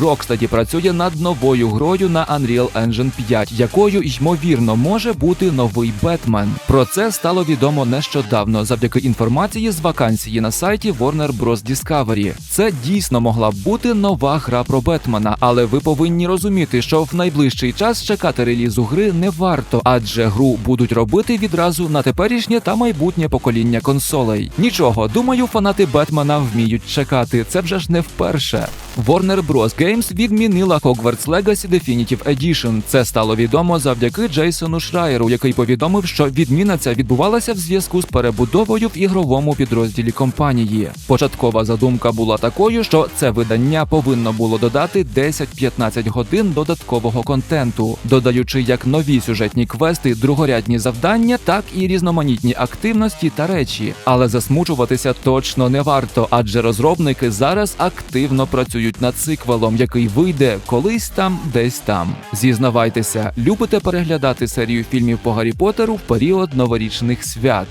Rocksteady працює над новою грою на Unreal Engine 5, якою ймовірно може бути новий Бетмен. Про це стало відомо нещодавно завдяки інформації з вакансії на сайті Warner Bros. Discovery. Це дійсно могла б бути нова гра про Бетмена, але ви повинні розуміти, що в найближчий час чекати релізу гри не варто, адже гру будуть робити відразу на теперішнє та майбутнє покоління консолей. Нічого, думаю, фанати Бетмена вміють чекати. Це вже ж не вперше. Warner Bros. Games відмінила Hogwarts Legacy Definitive Edition. Це стало відомо завдяки Джейсону Шрайеру, який повідомив, що відміна ця відбувалася в зв'язку з перебудовою в ігровому підрозділі компанії. Початкова задумка була такою, що це видання повинно було додати 10-15 годин додаткового контенту, додаючи як нові сюжетні квести, другорядні завдання, так і різноманітні активності та речі. Але засмучуватися точно не варто, адже розробники зараз активно працюють над циквелом, який вийде колись там, десь там. Зізнавайтеся, любите переглядати серію фільмів по Гаррі Поттеру в період новорічних свят.